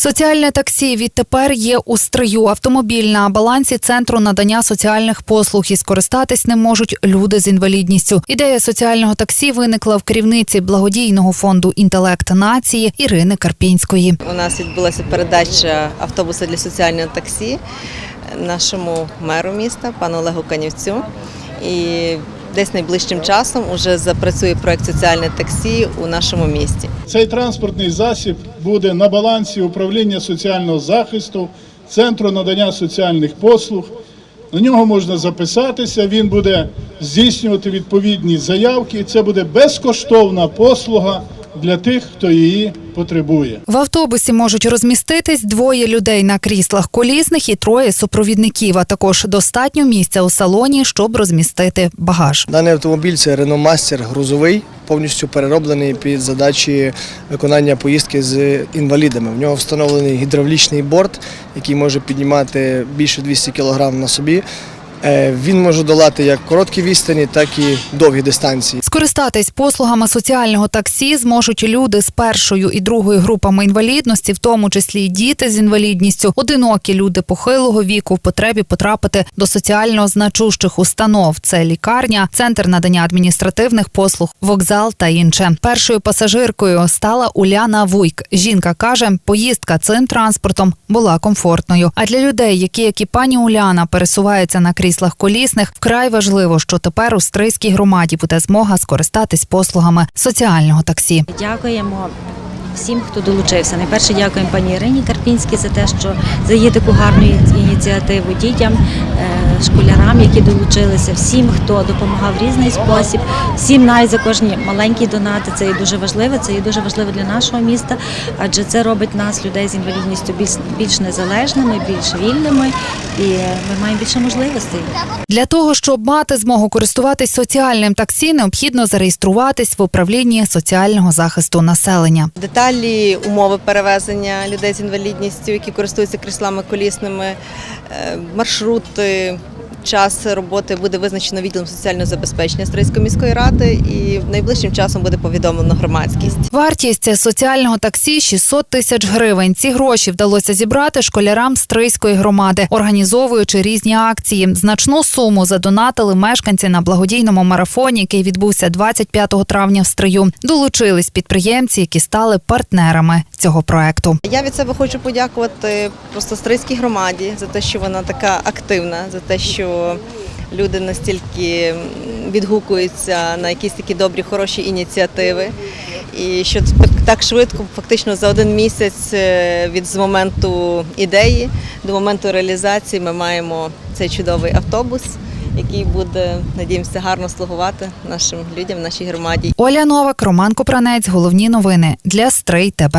Соціальне таксі відтепер є у стрию. Автомобіль на балансі центру надання соціальних послуг і скористатись ним можуть люди з інвалідністю. Ідея соціального таксі виникла в керівниці благодійного фонду Інтелект нації Ірини Карпінської. У нас відбулася передача автобуса для соціального таксі нашому меру міста, пану Олегу Канівцю. І десь найближчим часом уже запрацює проект соціальне таксі у нашому місті. Цей транспортний засіб буде на балансі управління соціального захисту, центру надання соціальних послуг. На нього можна записатися, він буде здійснювати відповідні заявки. Це буде безкоштовна послуга для тих, хто її потребує. В автобусі можуть розміститись двоє людей на кріслах колісних і троє супровідників. А також достатньо місця у салоні, щоб розмістити багаж. Даний автомобіль це Renault Master грузовий, повністю перероблений під задачі виконання поїздки з інвалідами. В нього встановлений гідравлічний борт, який може піднімати більше 200 кг на собі. Е, Він може долати як короткі відстані, так і довгі дистанції. Скористатись послугами соціального таксі зможуть люди з першою і другою групами інвалідності, в тому числі й діти з інвалідністю, одинокі люди похилого віку в потребі потрапити до соціально значущих установ. Це лікарня, центр надання адміністративних послуг, вокзал та інше. Першою пасажиркою стала Уляна Вуйк. Жінка каже, поїздка цим транспортом була комфортною. А для людей, які як і пані Уляна пересуваються на кріслах колісних, вкрай важливо, що тепер у стрийській громаді буде змога скористатись послугами соціального таксі. Дякуємо всім, хто долучився. Найперше дякуємо пані Ірині Карпінській за те, що за її таку гарну ініціативу дітям, е, школярам, які долучилися, всім, хто допомагав в різний спосіб, всім навіть за кожні маленькі донати. Це є дуже важливо. Це є дуже важливо для нашого міста, адже це робить нас, людей з інвалідністю, більш більш незалежними, більш вільними, і ми маємо більше можливостей. Для того, щоб мати змогу користуватись соціальним таксі, необхідно зареєструватись в управлінні соціального захисту населення. Деталі умови перевезення людей з інвалідністю, які користуються кріслами колісними, е, маршрути. Час роботи буде визначено відділом соціального забезпечення Стрийської міської ради і найближчим часом буде повідомлено громадськість. Вартість соціального таксі 600 тисяч гривень. Ці гроші вдалося зібрати школярам Стрийської громади, організовуючи різні акції. Значну суму задонатили мешканці на благодійному марафоні, який відбувся 25 травня в Стрию. Долучились підприємці, які стали партнерами цього проекту. Я від себе хочу подякувати просто Стрийській громаді за те, що вона така активна, за те, що люди настільки відгукуються на якісь такі добрі, хороші ініціативи. І що так, швидко, фактично за один місяць е, від з моменту ідеї до моменту реалізації ми маємо цей чудовий автобус, який буде, надіємося, гарно слугувати нашим людям, нашій громаді. Оля Новак, Роман Купранець. Головні новини для Стрий ТБ.